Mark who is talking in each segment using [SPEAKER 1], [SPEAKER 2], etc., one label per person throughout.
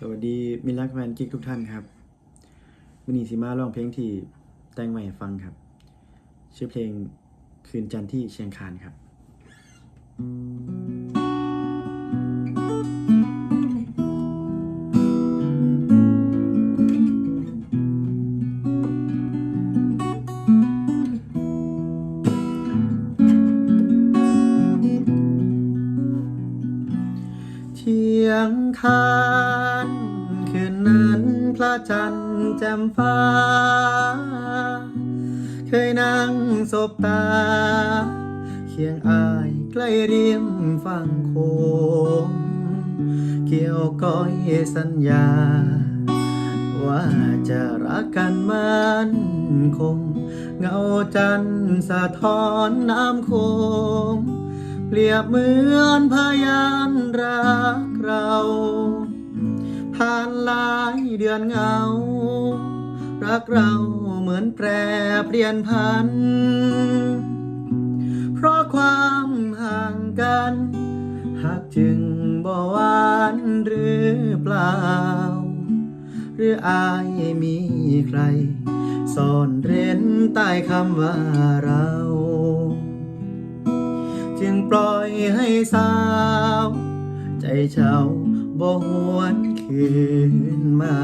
[SPEAKER 1] สวัสดีมิตรรักแฟนกิ๊กทุกท่านครับมินีซิมาร้องเพลงที่แต่งใหม่ฟังครับ ชื่อเพลงคืนจันทร์ที่เชียงคานครับ เทียงคาน พระจันทร์แจ่มฟ้า เคยนั่งสบตา เคียงอายใกล้ริมฝั่งโคงเกี่ยวก้อยสัญญา ว่าจะรักกันมันคง เงาจันทร์สะท้อนน้ำโคงเปรียบเหมือนพยานรักเรา ผ่านหลายเดือนเงา รักเราเหมือนแปรเปลี่ยนพัน เพราะความห่างกันหากจึงบ่หวานหรือเปล่า หรืออายมีใครซ่อนเร้นใต้คำว่าเรา จึงปล่อยให้สาว ใจเช่า บ่หวนคืนมา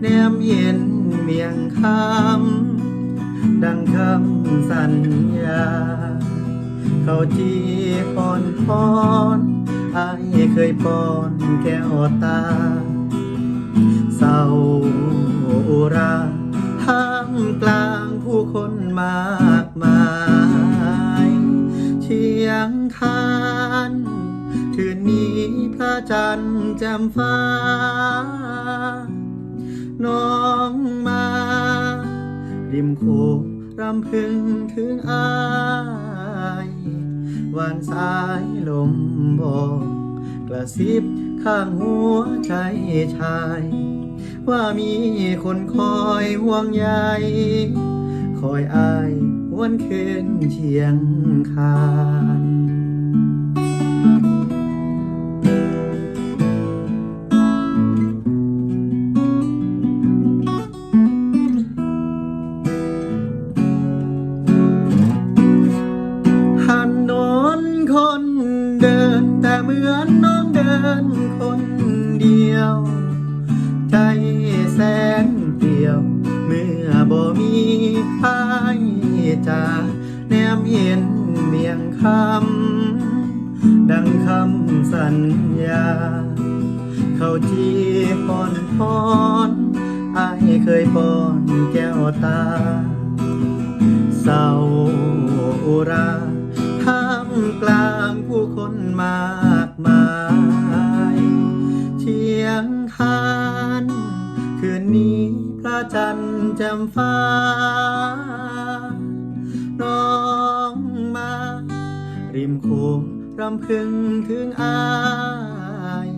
[SPEAKER 1] แนมเย็นเมียงคำดังคำสัญญา เขาที่ปอนพรอายเคยปอนแก้วตา เศร้าอุราท่ามกลางผู้คนมากมายเชียงคานคืนนี้พระจันทร์แจ่มฟ้า น้องมา ริมโขงรำพึงถึงอายวานสายลมบอกกระซิบข้างหัวใจชาย ว่ามีคนคอยห่วงใยคอยอายวันคืนเชียงคาน คนเดียว ใจแสนเปลี่ยว เมื่อบ่มีใครจะแนมเห็นเมียงคำ ดังคำสัญญา เขาที่ปอนพรอายเคยปอนแก้วตา เศร้าอุราท่ามกลางผู้คนมากมาย จันทร์แจ่มฟ้า น้องมา ริมโขงรำพึงถึงอาย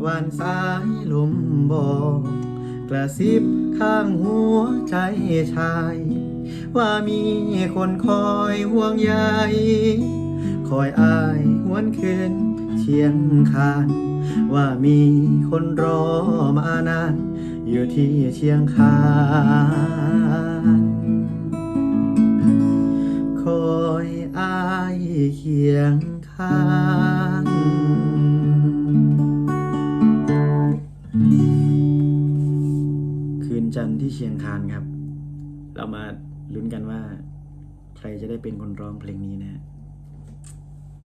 [SPEAKER 1] หวานสายลมบอกกระซิบข้างหัวใจชาย ว่ามีคนคอยห่วงใยคอยอายหวนคืนเชียงคาน ว่ามีคนรอมานานอยู่ที่เชียงคานคอยอายเคียงข้างคืนจันทร์ที่เชียงคานครับ เรามาลุ้นกันว่า ใครจะได้เป็นคนร้องเพลงนี้นะฮะ